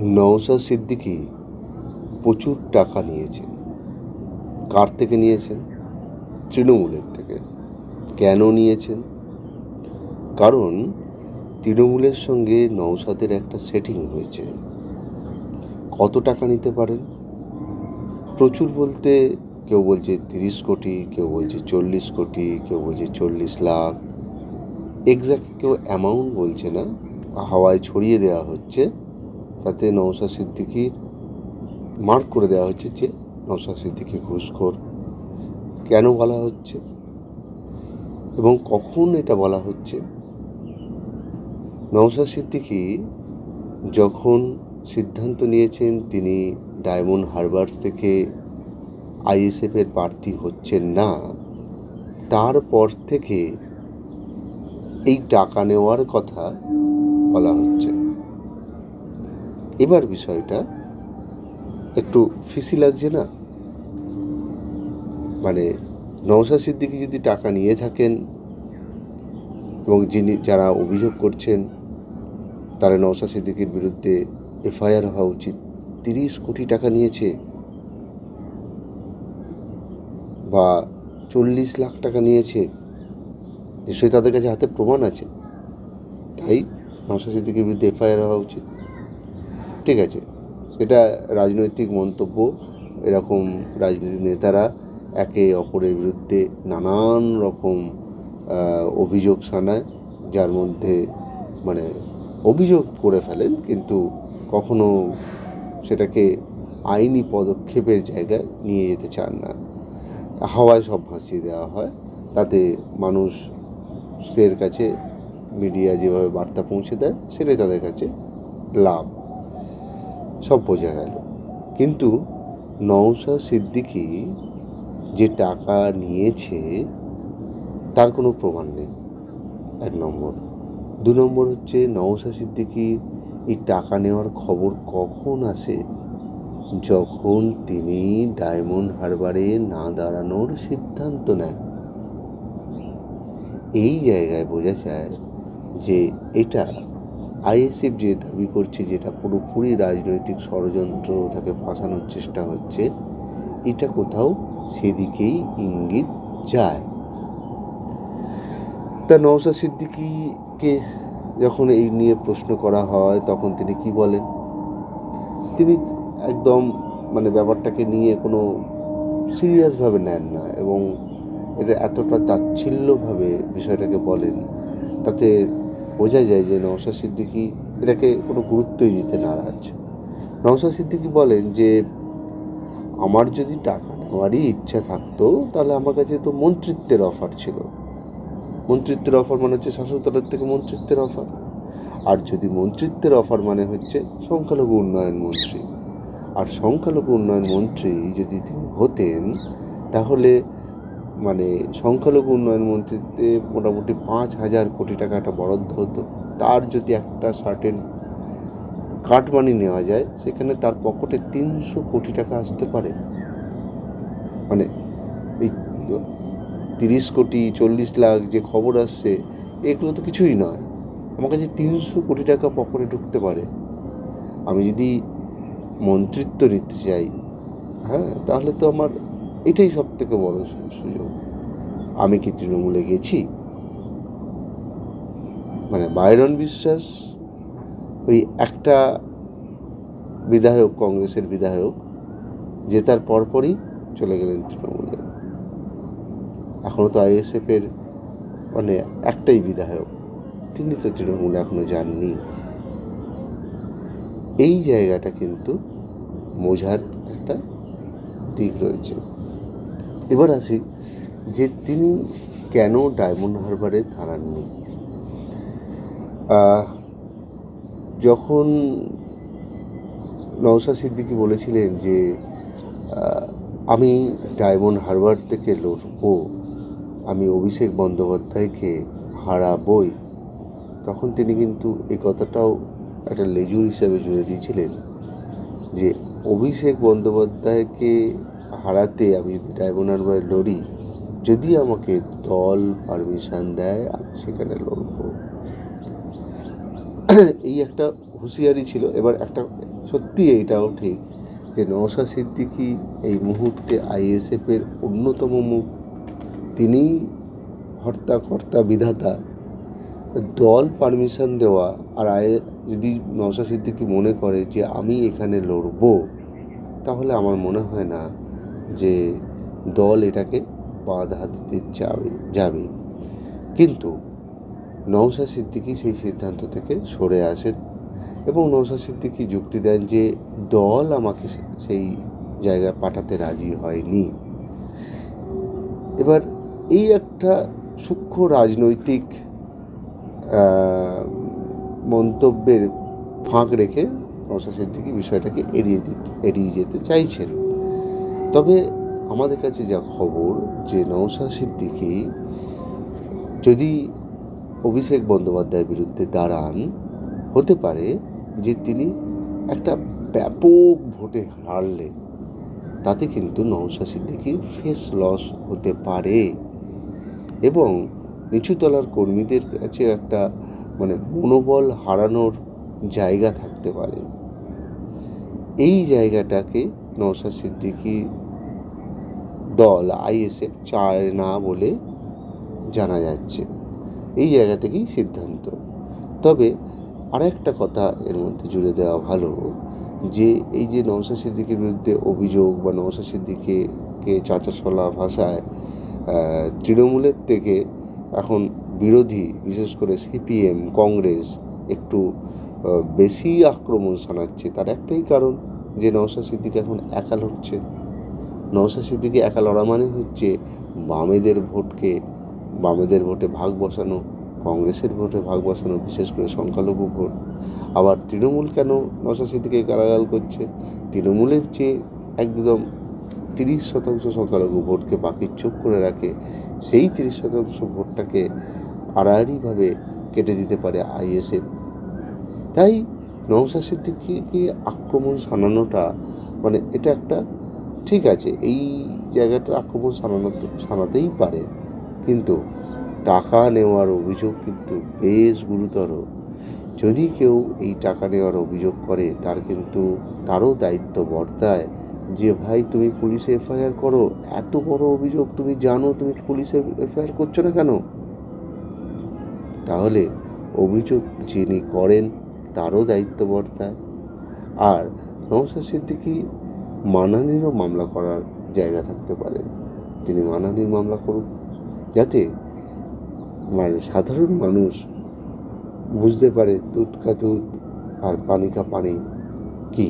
নওশাদ সিদ্দিকী প্রচুর টাকা নিয়েছেন। কার থেকে নিয়েছেন? তৃণমূলের থেকে। কেন নিয়েছেন? কারণ তৃণমূলের সঙ্গে নওশাদের একটা সেটিং হয়েছে। কত টাকা নিতে পারেন? প্রচুর বলতে কেউ বলছে তিরিশ কোটি, কেউ বলছে চল্লিশ কোটি, কেউ বলছে চল্লিশ লাখ। এক্স্যাক্ট কেউ অ্যামাউন্ট বলছে না। হাওয়ায় ছড়িয়ে দেওয়া হচ্ছে। তাতে নওশাদ সিদ্দিকির মার্ক করে দেওয়া হচ্ছে যে নওশাদ সিদ্দিকি ঘুষখোর। কেন বলা হচ্ছে? এবং কখন এটা বলা হচ্ছে? নওশাদ সিদ্দিকি যখন সিদ্ধান্ত নিয়েছেন, তিনি ডায়মন্ড হারবার থেকে আইএসএফের প্রার্থী হচ্ছেন না। তারপর থেকে এই টাকা নেওয়ার কথা বলা হচ্ছে। এবার বিষয়টা একটু ফিসি লাগছে না? মানে নওশাদ সিদ্দিকি যদি টাকা নিয়ে থাকেন এবং যিনি, যারা অভিযোগ করছেন তারা নওশাদ সিদ্দিকির বিরুদ্ধে এফআইআর হওয়া উচিত। তিরিশ কোটি টাকা নিয়েছে। বা চল্লিশ লাখ টাকা নিয়েছে। নিশ্চয়ই তাদের কাছে হাতে প্রমাণ আছে। তাই নওশাদ সিদ্দিকির বিরুদ্ধে এফআইআর হওয়া উচিত। ঠিক আছে সেটা রাজনৈতিক মন্তব্য, এরকম রাজনৈতিক নেতারা একে অপরের বিরুদ্ধে নানান রকম অভিযোগ শানায় যার মধ্যে মানে অভিযোগ করে ফেলেন, কিন্তু কখনো সেটাকে আইনি পদক্ষেপের জায়গায় নিয়ে যেতে চান না। হাওয়ায় সব ভাসিয়ে দেওয়া হয়। তাতে মানুষের কাছে মিডিয়া যেভাবে বার্তা পৌঁছে দেয়, সেটাই তাদের কাছে লাভ। সব বোঝা গেল। কিন্তু নওশাদ সিদ্দিকি যে টাকা নিয়েছে, তার কোনো প্রমাণ নেই। এক নম্বর। দু নম্বর হচ্ছে নওশাদ সিদ্দিকি এই টাকা নেওয়ার খবর কখন আসে? যখন তিনি ডায়মন্ড হারবারে না দাঁড়ানোর সিদ্ধান্ত নেন। এই জায়গায় বোঝা যায় যে এটা আইএসএফ যে দাবি করছে যেটা পুরোপুরি রাজনৈতিক ষড়যন্ত্র তাকে ফাঁসানোর চেষ্টা হচ্ছে, এটা কোথাও সেদিকেই ইঙ্গিত যায়। তা নওসা সিদ্দিকিকে যখন এই নিয়ে প্রশ্ন করা হয়, তখন তিনি কি বলেন? তিনি একদম মানে ব্যাপারটাকে নিয়ে কোনো সিরিয়াসভাবে নেন না এবং এটা এতটা তাচ্ছিল্যভাবে বিষয়টাকে বলেন, তাতে বোঝা যায় যে নওশাদ সিদ্দিকি এটাকে কোনো গুরুত্বই দিতে নারাজ। নওশাদ সিদ্দিকি বলেন যে, আমার যদি টাকা নেওয়ারই ইচ্ছা থাকতো, তাহলে আমার কাছে তো মন্ত্রিত্বের অফার ছিল। মন্ত্রিত্বের অফার মানে হচ্ছে শাসক দলের থেকে মন্ত্রিত্বের অফার। আর যদি মন্ত্রিত্বের অফার মানে হচ্ছে সংখ্যালঘু উন্নয়ন মন্ত্রী। আর সংখ্যালঘু উন্নয়ন মন্ত্রী যদি তিনি হতেন, তাহলে মানে সংখ্যালঘু উন্নয়ন মন্ত্রীতে মোটামুটি পাঁচ হাজার কোটি টাকা একটা বরাদ্দ হতো। তার যদি একটা সার্টেন কাটমানি নেওয়া যায়, সেখানে তার পকেটে তিনশো কোটি টাকা আসতে পারে। মানে এই তিরিশ কোটি, চল্লিশ লাখ যে খবর আসছে, এগুলো তো কিছুই নয়। আমার কাছে তিনশো কোটি টাকা পকেটে ঢুকতে পারে। আমি যদি মন্ত্রিত্ব নিতে চাই হ্যাঁ তাহলে তো আমার এটাই সব থেকে বড় সুযোগ। আমি কি তৃণমূলে গেছি? মানে বাইরন বিশ্বাস, ওই একটা বিধায়ক, কংগ্রেসের বিধায়ক জেতার পরপরই চলে গেলেন তৃণমূলে। এখনও তো আইএসএফের মানে একটাই বিধায়ক। তিনি তো তৃণমূলে এখনও যাননি। এই জায়গাটা কিন্তু বোঝার একটা দিক রয়েছে। এবার আসি যে তিনি কেন ডায়মন্ড হারবারে দাঁড়াননি। যখন নওশাদ সিদ্দিকি বলেছিলেন যে আমি ডায়মন্ড হারবার থেকে লড়বো, আমি অভিষেক বন্দ্যোপাধ্যায়কে হারাবই, তখন তিনি কিন্তু এই কথাটাও একটা লেজুর হিসাবে জুড়ে দিয়েছিলেন যে, অভিষেক বন্দ্যোপাধ্যায়কে হারাতে আমি যদি ডায়মন্ড হারবারে লড়ি, যদি আমাকে দল পারমিশন দেয়, আমি সেখানে লড়বো। এই একটা হুঁশিয়ারি ছিল। এবার একটা, সত্যি এইটাও ঠিক যে নওশা সিদ্দিকি এই মুহূর্তে আইএসএফের অন্যতম মুখ। তিনিই হর্তা কর্তা বিধাতা। দল পারমিশন দেওয়া আর আয়ে যদি নওশা সিদ্দিকি মনে করে যে আমি এখানে লড়বো, তাহলে আমার মনে হয় না যে দল এটাকে বাধা দিতে যাবে যাবে। কিন্তু নওশা সিদ্দিকি সেই সিদ্ধান্ত থেকে সরে আসেন এবং নওশা সিদ্দিকি যুক্তি দেন যে দল আমাকে সেই জায়গায় পাঠাতে রাজি হয়নি। এবার এই একটা সূক্ষ্ম রাজনৈতিক মন্তব্যের ফাঁক রেখে নওশা সিদ্দিকি বিষয়টাকে এড়িয়ে দিতে, এড়িয়ে যেতে চাইছেন। তবে আমাদের কাছে যা খবর, যে নওশা সিদ্দিকি যদি অভিষেক বন্দ্যোপাধ্যায়ের বিরুদ্ধে দাঁড়ান, হতে পারে যে তিনি একটা ব্যাপক ভোটে হারলে তাতে কিন্তু নওশা সিদ্দিকির ফেস লস হতে পারে। এবং নিচুতলার কর্মীদের কাছে একটা মানে মনোবল হারানোর জায়গা থাকতে পারে। এই জায়গাটাকে নওশা সিদ্দিকি দল, আইএসএফ চায় না বলে জানা যাচ্ছে। এই জায়গা থেকেই সিদ্ধান্ত। তবে আরেকটা কথা এর মধ্যে জুড়ে দেওয়া ভালো, যে এই যে নওশা সিদ্দিকের বিরুদ্ধে অভিযোগ বা নওশা সিদ্দিকে চাচাশলা ভাষায় তৃণমূলের থেকে এখন বিরোধী, বিশেষ করে সিপিএম, কংগ্রেস একটু বেশি আক্রমণ শানাচ্ছে, তার একটাই কারণ যে নওশা সিদ্দিক এখন একা লড়ছে নওশা সিদ্দিকি একা লড়া মানে হচ্ছে বামেদের ভোটকে, বামেদের ভোটে ভাগ বসানো, কংগ্রেসের ভোটে ভাগ বসানো, বিশেষ করে সংখ্যালঘু ভোট। আবার তৃণমূল কেন নওশা সিদ্দিকে গালাগাল করছে? তৃণমূলের যে একদম তিরিশ শতাংশ সংখ্যালঘু ভোটকে বাকি চুপ করে রাখে, সেই তিরিশ শতাংশ ভোটটাকে আড়াআড়িভাবে কেটে দিতে পারে আইএসএফ। তাই নওশা সিদ্দিকিকে আক্রমণ শানানোটা মানে এটা একটা, ঠিক আছে, এই জায়গাটা আক্রমণ শানানো শানাতেই পারে, কিন্তু টাকা নেওয়ার অভিযোগ কিন্তু বেশ গুরুতর। যদি কেউ এই টাকা নেওয়ার অভিযোগ করে, তার কিন্তু তারও দায়িত্ব বর্তায় যে, ভাই, তুমি পুলিশে এফআইআর করো, এত বড় অভিযোগ, তুমি জানো, তুমি পুলিশে এফআইআর করছ না কেন? তাহলে অভিযোগ যিনি করেন তারও দায়িত্ব বর্তায় আর নওশাদ সিদ্দিকি মানহানিরও মামলা করার জায়গা থাকতে পারে। তিনি মানহানির মামলা করুক, যাতে মানে সাধারণ মানুষ বুঝতে পারে দুধ কা দুধ আর পানি কা পানি কী।